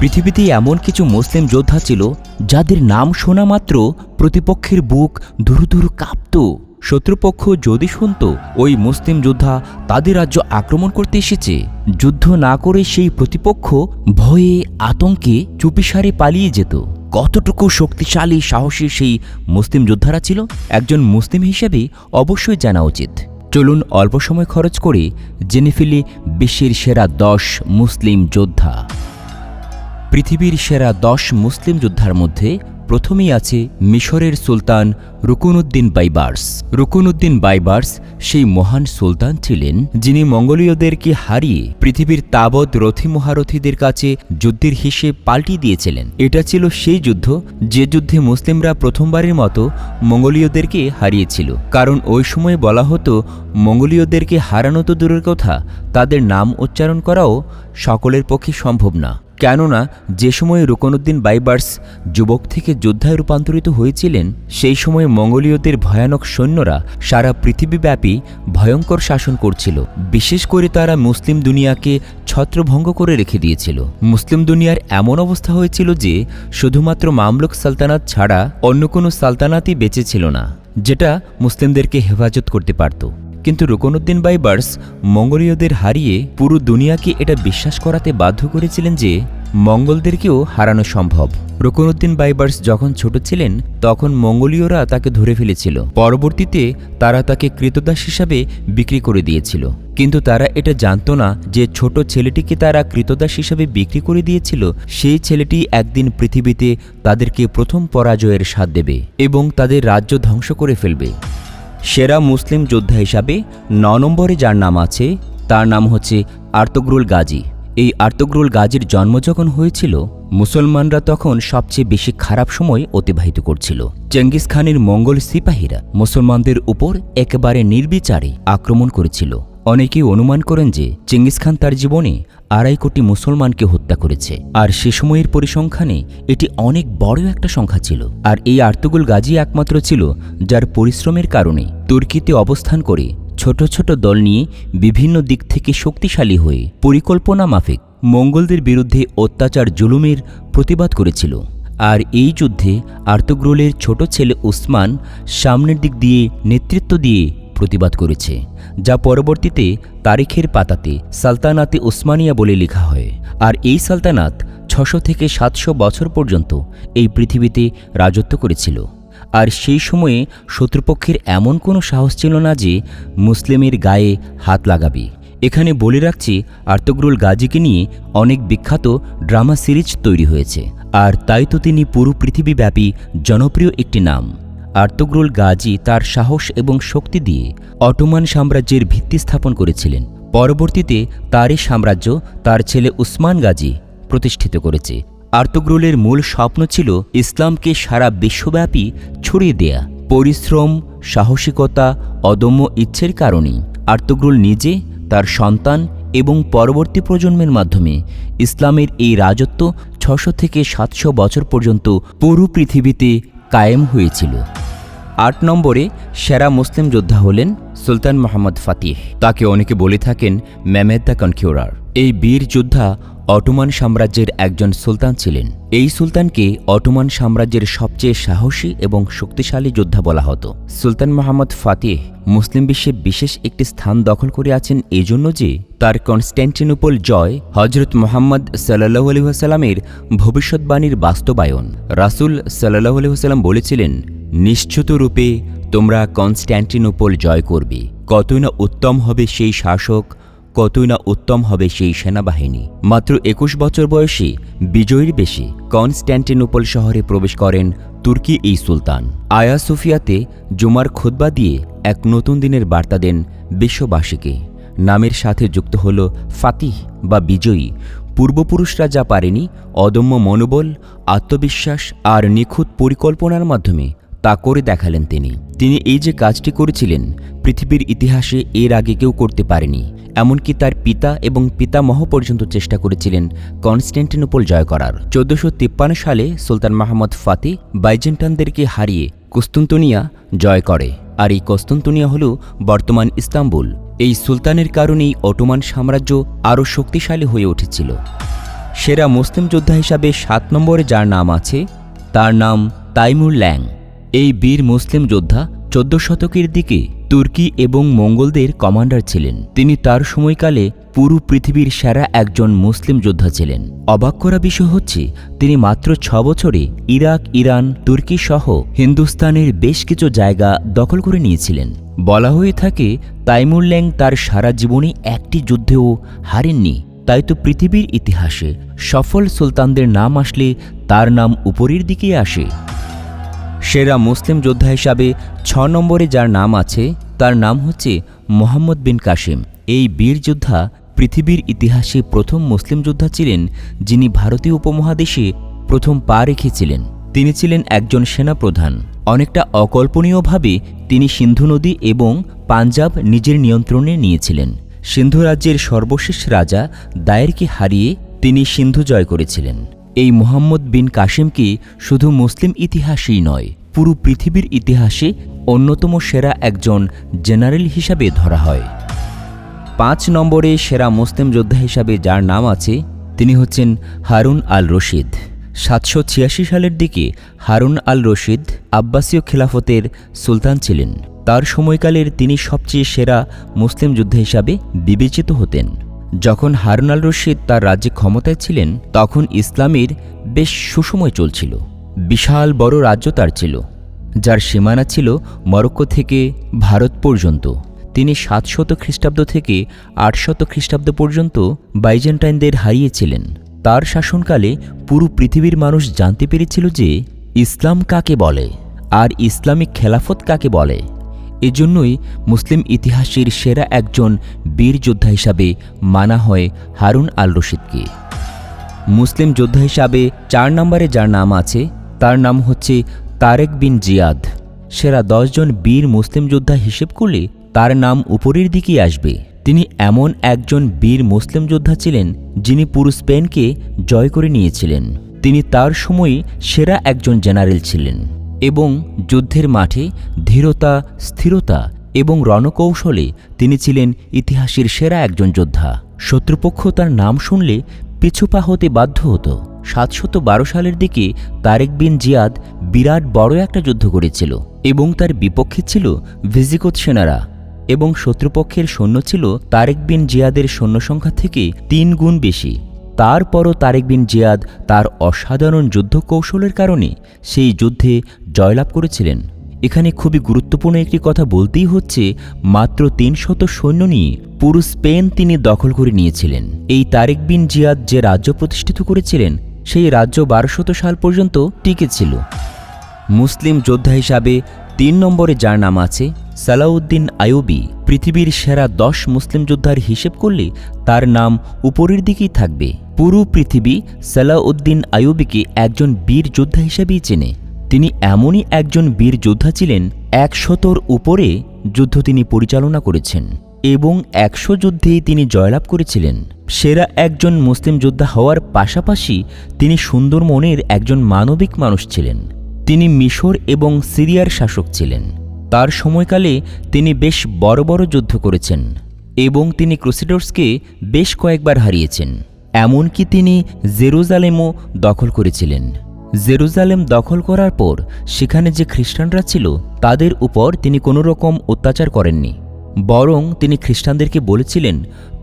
পৃথিবীতে এমন কিছু মুসলিম যোদ্ধা ছিল যাদের নাম শোনা মাত্র প্রতিপক্ষের বুক ধুরু ধুরু কাঁপত। শত্রুপক্ষ যদি শুনত, ওই মুসলিম যোদ্ধা তাদের রাজ্য আক্রমণ করতে এসেছে। যুদ্ধ না করে সেই প্রতিপক্ষ ভয়ে আতঙ্কে চুপিসারে পালিয়ে যেত। কতটুকু শক্তিশালী, সাহসী সেই মুসলিম যোদ্ধারা ছিল, একজন মুসলিম হিসেবে অবশ্যই জানা উচিত। চলুন অল্প সময় খরচ করে জেনে ফেলি বিশ্বের সেরা দশ মুসলিম যোদ্ধা। পৃথিবীর সেরা দশ মুসলিম যোদ্ধার মধ্যে প্রথমেই আছে মিশরের সুলতান রুকুনুদ্দিন বাইবার্স। রুকুনুদ্দিন বাইবার্স সেই মহান সুলতান ছিলেন, যিনি মঙ্গোলীয়দেরকে হারিয়ে পৃথিবীর তাবৎ রথী মহারথীদের কাছে যুদ্ধের হিসেব পাল্টিয়ে দিয়েছিলেন। এটা ছিল সেই যুদ্ধ যে যুদ্ধে মুসলিমরা প্রথমবারের মতো মঙ্গোলীয়দেরকে হারিয়েছিল। কারণ ওই সময় বলা হতো, মঙ্গোলীয়দেরকে হারানো তো দূরের কথা, তাদের নাম উচ্চারণ করাও সকলের পক্ষে সম্ভব না। কেননা যে সময় রুকনুদ্দিন বাইবার্স যুবক থেকে যোদ্ধায় রূপান্তরিত হয়েছিলেন, সেই সময় মঙ্গোলীয়দের ভয়ানক সৈন্যরা সারা পৃথিবীব্যাপী ভয়ঙ্কর শাসন করছিল। বিশেষ করে তারা মুসলিম দুনিয়াকে ছত্রভঙ্গ করে রেখে দিয়েছিল। মুসলিম দুনিয়ার এমন অবস্থা হয়েছিল যে, শুধুমাত্র মামলুক সালতানাত ছাড়া অন্য কোনো সালতানাতই বেঁচে ছিল না, যেটা মুসলিমদেরকে হেফাজত করতে পারত। কিন্তু রুকনুদ্দিন বাইবার্স মঙ্গোলীয়দের হারিয়ে পুরো দুনিয়াকে এটা বিশ্বাস করাতে বাধ্য করেছিলেন যে মঙ্গলদেরকেও হারানো সম্ভব। রুকনুদ্দিন বাইবার্স যখন ছোট ছিলেন, তখন মঙ্গোলীয়রা তাকে ধরে ফেলেছিল। পরবর্তীতে তারা তাকে কৃতদাস হিসাবে বিক্রি করে দিয়েছিল। কিন্তু তারা এটা জানতো না যে ছোট ছেলেটিকে তারা কৃতদাস হিসাবে বিক্রি করে দিয়েছিল, সেই ছেলেটি একদিন পৃথিবীতে তাদেরকে প্রথম পরাজয়ের স্বাদ দেবে এবং তাদের রাজ্য ধ্বংস করে ফেলবে। সেরা মুসলিম যোদ্ধা হিসাবে ন নম্বরে যার নাম আছে, তার নাম হচ্ছে আর্তগ্রুল গাজী। এই আর্তগ্রুল গাজীর জন্ম যখন হয়েছিল, মুসলমানরা তখন সবচেয়ে বেশি খারাপ সময় অতিবাহিত করছিল। চেঙ্গিস খানের মঙ্গল সিপাহীরা মুসলমানদের উপর একেবারে নির্বিচারে আক্রমণ করেছিল। অনেকেই অনুমান করেন যে, চেঙ্গিস খান তার জীবনে আড়াই কোটি মুসলমানকে হত্যা করেছে। আর সে সময়ের পরিসংখ্যানে এটি অনেক বড় একটা সংখ্যা ছিল। আর এই আর্তুগুল গাজী একমাত্র ছিল যার পরিশ্রমের কারণে তুর্কিতে অবস্থান করে ছোট ছোট দল নিয়ে বিভিন্ন দিক থেকে শক্তিশালী হয়ে পরিকল্পনা মাফিক মঙ্গলদের বিরুদ্ধে অত্যাচার জুলুমের প্রতিবাদ করেছিল। আর এই যুদ্ধে আর্তগ্রোলের ছোট ছেলে উসমান সামনের দিক দিয়ে নেতৃত্ব দিয়ে প্রতিবাদ করেছে, যা পরবর্তীতে তারিখের পাতাতে সালতানাতে ওসমানিয়া বলে লেখা হয়। আর এই সালতানাত ছশো থেকে সাতশো বছর পর্যন্ত এই পৃথিবীতে রাজত্ব করেছিল। আর সেই সময়ে শত্রুপক্ষের এমন কোনো সাহস ছিল না যে মুসলিমের গায়ে হাত লাগাবে। এখানে বলে রাখছি আর্তগ্রুল গাজীকে নিয়ে অনেক বিখ্যাত ড্রামা সিরিজ তৈরি হয়েছে। আর তাই তো তিনি পুরো পৃথিবীব্যাপী জনপ্রিয় একটি নাম। আর্তগ্রুল গাজী তার সাহস এবং শক্তি দিয়ে অটোমান সাম্রাজ্যের ভিত্তি স্থাপন করেছিলেন। পরবর্তীতে তারই সাম্রাজ্য তার ছেলে উসমান গাজী প্রতিষ্ঠিত করেছে। আর্তগ্রুলের মূল স্বপ্ন ছিল ইসলামকে সারা বিশ্বব্যাপী ছড়িয়ে দেয়া। পরিশ্রম, সাহসিকতা, অদম্য ইচ্ছের কারণেই আর্তগ্রুল নিজে তার সন্তান এবং পরবর্তী প্রজন্মের মাধ্যমে ইসলামের এই রাজত্ব ছশো থেকে সাতশো বছর পর্যন্ত পুরো পৃথিবীতে কায়েম হয়েছিল। আট নম্বরে সেরা মুসলিম যোদ্ধা হলেন সুলতান মোহাম্মদ ফাতিহ। তাকে অনেকে বলে থাকেন ম্যামেদ দ্য কনকিউরার। এই বীর যোদ্ধা অটোমান সাম্রাজ্যের একজন সুলতান ছিলেন। এই সুলতানকে অটোমান সাম্রাজ্যের সবচেয়ে সাহসী এবং শক্তিশালী যোদ্ধা বলা হতো। সুলতান মোহাম্মদ ফাতিহ মুসলিম বিশ্বে বিশেষ একটি স্থান দখল করে আছেন এজন্য যে তার কনস্ট্যান্টিনোপল জয় হজরত মোহাম্মদ সাল্লাহ আলহিহাসাল্লামের ভবিষ্যৎবাণীর বাস্তবায়ন। রাসুল সাল্লাহ আলহিহাসাল্লাম বলেছিলেন নিশ্চিত রূপে তোমরা কনস্ট্যান্টিনোপল জয় করবে। কতই না উত্তম হবে সেই শাসক, কতই না উত্তম হবে সেই সেনাবাহিনী। মাত্র একুশ বছর বয়সে, বিজয়ীর বেশি কনস্ট্যান্টিনোপল শহরে প্রবেশ করেন তুর্কি এই সুলতান। আয়া সুফিয়াতে জুমার খুদ্া দিয়ে এক নতুন দিনের বার্তা দেন বিশ্ববাসীকে। নামের সাথে যুক্ত হল ফাতিহ বা বিজয়ী। পূর্বপুরুষরা যা পারেনি, অদম্য মনোবল, আত্মবিশ্বাস আর নিখুঁত পরিকল্পনার মাধ্যমে তা করে দেখালেন তিনি। তিনি এই যে কাজটি করেছিলেন, পৃথিবীর ইতিহাসে এর আগে কেউ করতে পারেনি। এমনকি তার পিতা এবং পিতামহ পর্যন্ত চেষ্টা করেছিলেন কনস্ট্যান্টিনোপল জয় করার। চোদ্দশো তিপ্পান্ন সালে সুলতান মাহমদ ফাতি বাইজেন্টানদেরকে হারিয়ে কুস্তুন্তনিয়া জয় করে। আর এই কস্তুন্তনিয়া হল বর্তমান ইস্তাম্বুল। এই সুলতানের কারণেই অটোমান সাম্রাজ্য আরও শক্তিশালী হয়ে উঠেছিল। সেরা মুসলিম যোদ্ধা হিসাবে সাত নম্বরে যার নাম আছে, তার নাম তাইমুর ল্যাং। এই বীর মুসলিম যোদ্ধা চোদ্দ শতকের দিকে তুর্কি এবং মঙ্গলদের কমান্ডার ছিলেন। তিনি তার সময়কালে পুরো পৃথিবীর সেরা একজন মুসলিম যোদ্ধা ছিলেন। অবাক করা বিষয় হচ্ছে, তিনি মাত্র ছ বছরে ইরাক, ইরান, তুর্কি সহ হিন্দুস্তানের বেশ কিছু জায়গা দখল করে নিয়েছিলেন। বলা হয়ে থাকে, তাইমুর ল্যাং তার সারা জীবনে একটি যুদ্ধেও হারেননি। তাই তো পৃথিবীর ইতিহাসে সফল সুলতানদের নাম আসলে তার নাম উপরের দিকে আসে। সেরা মুসলিম যোদ্ধা হিসাবে ছ নম্বরে যার নাম আছে, তার নাম হচ্ছে মোহাম্মদ বিন কাসিম। এই বীর যোদ্ধা পৃথিবীর ইতিহাসে প্রথম মুসলিম যোদ্ধা ছিলেন যিনি ভারতীয় উপমহাদেশে প্রথম পা রেখেছিলেন। তিনি ছিলেন একজন সেনাপ্রধান। অনেকটা অকল্পনীয়ভাবে তিনি সিন্ধু নদী এবং পাঞ্জাব নিজের নিয়ন্ত্রণে নিয়েছিলেন। সিন্ধু রাজ্যের সর্বশেষ রাজা দায়েরকে হারিয়ে তিনি সিন্ধু জয় করেছিলেন। এই মোহাম্মদ বিন কাসিমকে শুধু মুসলিম ইতিহাসেই নয়, পুরো পৃথিবীর ইতিহাসে অন্যতম সেরা একজন জেনারেল হিসাবে ধরা হয়। পাঁচ নম্বরে সেরা মুসলিম যোদ্ধা হিসাবে যার নাম আছে, তিনি হচ্ছেন হারুন আল রশিদ সাতশো ছিয়াশি সালের দিকে হারুন আল রশিদ আব্বাসীয় খেলাফতের সুলতান ছিলেন। তার সময়কালের তিনি সবচেয়ে সেরা মুসলিম যোদ্ধা হিসাবে বিবেচিত হতেন। যখন হারুন আল রশিদ তার রাজ্যে ক্ষমতায় ছিলেন, তখন ইসলামের বেশ সুসময় চলছিল। বিশাল বড় রাজ্য তার ছিল, যার সীমানা ছিল মরক্কো থেকে ভারত পর্যন্ত। তিনি সাতশত খ্রিস্টাব্দ থেকে আটশত খ্রিস্টাব্দ পর্যন্ত বাইজেন্টাইনদের হারিয়েছিলেন। তার শাসনকালে পুরো পৃথিবীর মানুষ জানতে পেরেছিল যে ইসলাম কাকে বলে, আর ইসলামিক খেলাফত কাকে বলে। এজন্যই মুসলিম ইতিহাসের সেরা একজন বীর যোদ্ধা হিসাবে মানা হয় হারুন আল রশিদকে মুসলিম যোদ্ধা হিসাবে চার নম্বরে যার নাম আছে, তার নাম হচ্ছে তারেক বিন জিয়াদ। সেরা দশজন বীর মুসলিম যোদ্ধা হিসেব করলে তার নাম উপরের দিকেই আসবে। তিনি এমন একজন বীর মুসলিম যোদ্ধা ছিলেন যিনি পুরো স্পেনকে জয় করে নিয়েছিলেন। তিনি তার সময়ে সেরা একজন জেনারেল ছিলেন। এবং যুদ্ধের মাঠে ধীরতা, স্থিরতা এবং রণকৌশলে তিনি ছিলেন ইতিহাসের সেরা একজন যোদ্ধা। শত্রুপক্ষ তার নাম শুনলে পিছুপা হতে বাধ্য হতো। সাতশত বারো সালের দিকে তারেক বিন জিয়াদ বিরাট বড় একটা যুদ্ধ করেছিল এবং তার বিপক্ষে ছিল ভিজিকোত সেনারা এবং শত্রুপক্ষের সৈন্য ছিল তারেক বিন জিয়াদের সৈন্য সংখ্যা থেকে তিন গুণ বেশি। তারপরও তারেক বিন জিয়াদ তার অসাধারণ যুদ্ধ কৌশলের কারণে সেই যুদ্ধে জয়লাভ করেছিলেন। এখানে খুবই গুরুত্বপূর্ণ একটি কথা বলতেই হচ্ছে, মাত্র তিনশত সৈন্য নিয়ে পুরো স্পেন তিনি দখল করে নিয়েছিলেন। এই তারেক বিন জিয়াদ যে রাজ্য প্রতিষ্ঠিত করেছিলেন, সেই রাজ্য বারোশত সাল পর্যন্ত টিকেছিল মুসলিম যোদ্ধা হিসাবে তিন নম্বরে যার নাম আছে সালাউদ্দিন আয়ুবি পৃথিবীর সেরা দশ মুসলিম যোদ্ধার হিসেব করলে তার নাম উপরের দিকেই থাকবে। পুরো পৃথিবী সালাউদ্দিন আইয়ুবিকে একজন বীর যোদ্ধা হিসেবেই চেনে। তিনি এমনই একজন বীর যোদ্ধা ছিলেন একশতর উপরে যুদ্ধ তিনি পরিচালনা করেছেন এবং একশো যুদ্ধেই তিনি জয়লাভ করেছিলেন। সেরা একজন মুসলিম যোদ্ধা হওয়ার পাশাপাশি তিনি সুন্দর মনের একজন মানবিক মানুষ ছিলেন। তিনি মিশর এবং সিরিয়ার শাসক ছিলেন। তার সময়কালে তিনি বেশ বড় বড় যুদ্ধ করেছেন এবং তিনি ক্রুসিডোর্সকে বেশ কয়েকবার হারিয়েছেন, এমনকি তিনি জেরুজালেমও দখল করেছিলেন। জেরুজালেম দখল করার পর সেখানে যে খ্রিস্টানরা ছিল, তাদের উপর তিনি কোনো রকম অত্যাচার করেননি, বরং তিনি খ্রিস্টানদেরকে বলেছিলেন,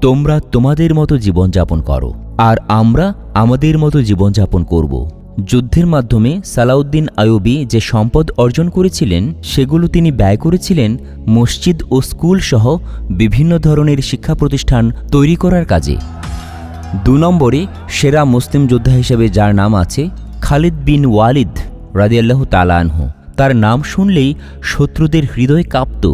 তোমরা তোমাদের মতো জীবনযাপন করো, আর আমরা আমাদের মতো জীবনযাপন করব। যুদ্ধের মাধ্যমে সালাউদ্দিন আয়ুবি যে সম্পদ অর্জন করেছিলেন, সেগুলো তিনি ব্যয় করেছিলেন মসজিদ ও স্কুল সহ বিভিন্ন ধরনের শিক্ষা প্রতিষ্ঠান তৈরি করার কাজে। দু নম্বরে সেরা মুসলিম যোদ্ধা হিসেবে যার নাম আছে খালিদ বিন ওয়ালিদ রাদিয়াল্লাহ তালানহ তার নাম শুনলেই শত্রুদের হৃদয় কাঁপত।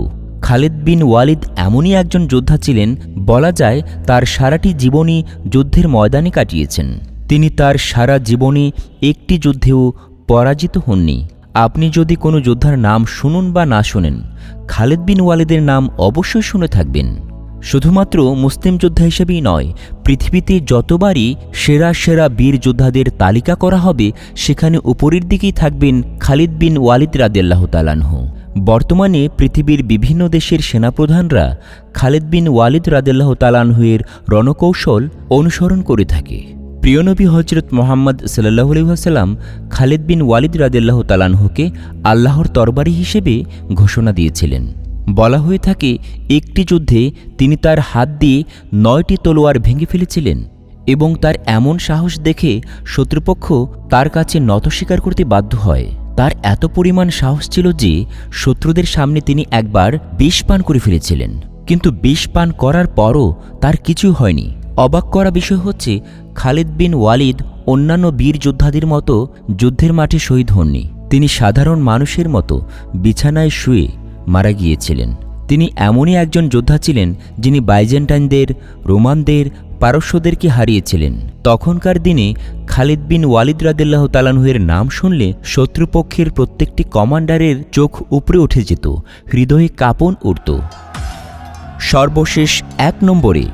খালিদ বিন ওয়ালিদ এমনই একজন যোদ্ধা ছিলেন, বলা যায় তার সারাটি জীবনই যুদ্ধের ময়দানে কাটিয়েছেন। তিনি তার সারা জীবনে একটি যুদ্ধেও পরাজিত হননি। আপনি যদি কোনো যোদ্ধার নাম শুনুন বা না শোনেন, খালেদ বিন ওয়ালিদের নাম অবশ্যই শুনে থাকবেন। শুধুমাত্র মুসলিম যোদ্ধা হিসেবেই নয়, পৃথিবীতে যতবারই সেরা সেরা বীর যোদ্ধাদের তালিকা করা হবে, সেখানে উপরের দিকেই থাকবেন খালিদ বিন ওয়ালিদ রাদেল্লাহ তালানহ বর্তমানে পৃথিবীর বিভিন্ন দেশের সেনাপ্রধানরা খালিদ বিন ওয়ালিদ রাদেল্লাহ তালানহুয়ের রণকৌশল অনুসরণ করে থাকে। প্রিয়নবী হজরত মোহাম্মদ সাল্লাহ আলহিহাসাল্লাম খালিদ বিন ওয়ালিদ রাদিল্লাহ তালানহুকে আল্লাহর তরবারি হিসেবে ঘোষণা দিয়েছিলেন। বলা হয়ে থাকে, একটি যুদ্ধে তিনি তার হাত দিয়ে নয়টি তলোয়ার ভেঙে ফেলেছিলেন এবং তার এমন সাহস দেখে শত্রুপক্ষ তার কাছে নত স্বীকার করতে বাধ্য হয়। তার এত পরিমাণ সাহস ছিল যে শত্রুদের সামনে তিনি একবার বিষ পান করে ফেলেছিলেন। কিন্তু বিষ পান করার পরও তার কিছু হয়নি। অবাক করা বিষয় হচ্ছে, খালিদ বিন ওয়ালিদ অন্যান্য বীর যোদ্ধাদের মতো যুদ্ধের মাঠে শহীদ হননি। তিনি সাধারণ মানুষের মতো বিছানায় শুয়ে মারা গিয়েছিলেন। তিনি এমনই একজন যোদ্ধা ছিলেন যিনি বাইজেন্টাইনদের, রোমানদের, পারস্যদেরকে হারিয়েছিলেন। তখনকার দিনে খালিদ বিন ওয়ালিদ রাদিল্লাহ তালানহুয়ের নাম শুনলে শত্রুপক্ষের প্রত্যেকটি কমান্ডারের চোখ উপরে উঠে যেত, হৃদয়ে কাঁপন উঠত। সর্বশেষ এক নম্বরে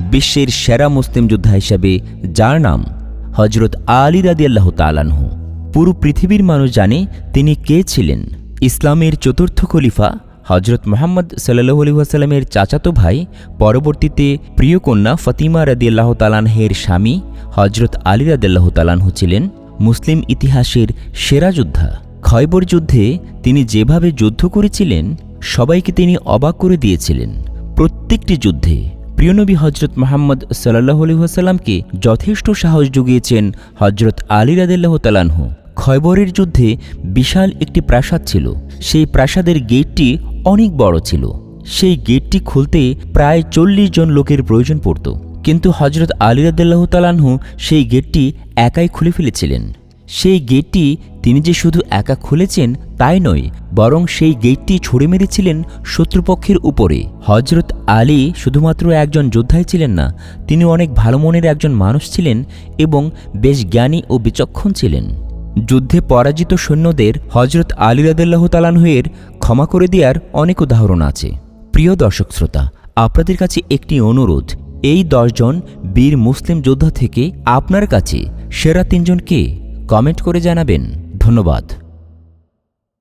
বিশ্বের সেরা মুসলিম যোদ্ধা হিসাবে যার নাম হজরত আলী রাদিয়াল্লাহ তালানহু পুরো পৃথিবীর মানুষ জানে তিনি কে ছিলেন। ইসলামের চতুর্থ খলিফা হজরত মোহাম্মদ সাল্লাহ আলী ওয়াসাল্লামের চাচাতো ভাই, পরবর্তীতে প্রিয় কন্যা ফতিমা রাদিয়াল্লাহ তালানহের স্বামী হজরত আলী রাদিয়াল্লাহ তালানহু ছিলেন মুসলিম ইতিহাসের সেরা যোদ্ধা। খয়বর যুদ্ধে তিনি যেভাবে যুদ্ধ করেছিলেন, সবাইকে তিনি অবাক করে দিয়েছিলেন। প্রত্যেকটি যুদ্ধে প্রিয়নবী হজরত মোহাম্মদ সাল্লাহ আলহিহাসাল্লামকে যথেষ্ট সাহস জুগিয়েছেন হজরত আলী রাদিল্লাহ তালানহু খয়বরের যুদ্ধে বিশাল একটি প্রাসাদ ছিল। সেই প্রাসাদের গেটটি অনেক বড় ছিল। সেই গেটটি খুলতে প্রায় চল্লিশ জন লোকের প্রয়োজন পড়ত। কিন্তু হজরত আলী রাদিল্লাহ তালানহু সেই গেটটি একাই খুলে ফেলেছিলেন। সেই গেটটি তিনি যে শুধু একা খুলেছেন তাই নয়, বরং সেই গেটটি ছুড়ে মেরেছিলেন শত্রুপক্ষের উপরে। হজরত আলী শুধুমাত্র একজন যোদ্ধাই ছিলেন না, তিনি অনেক ভালো মনের একজন মানুষ ছিলেন এবং বেশ জ্ঞানী ও বিচক্ষণ ছিলেন। যুদ্ধে পরাজিত সৈন্যদের হজরত আলী রাদাল্লাহ তালানহের ক্ষমা করে দেওয়ার অনেক উদাহরণ আছে। প্রিয় দর্শক শ্রোতা, আপনাদের কাছে একটি অনুরোধ, এই দশজন বীর মুসলিম যোদ্ধা থেকে আপনার কাছে সেরা তিনজন কে? কমেন্ট করে জানাবেন। ধন্যবাদ।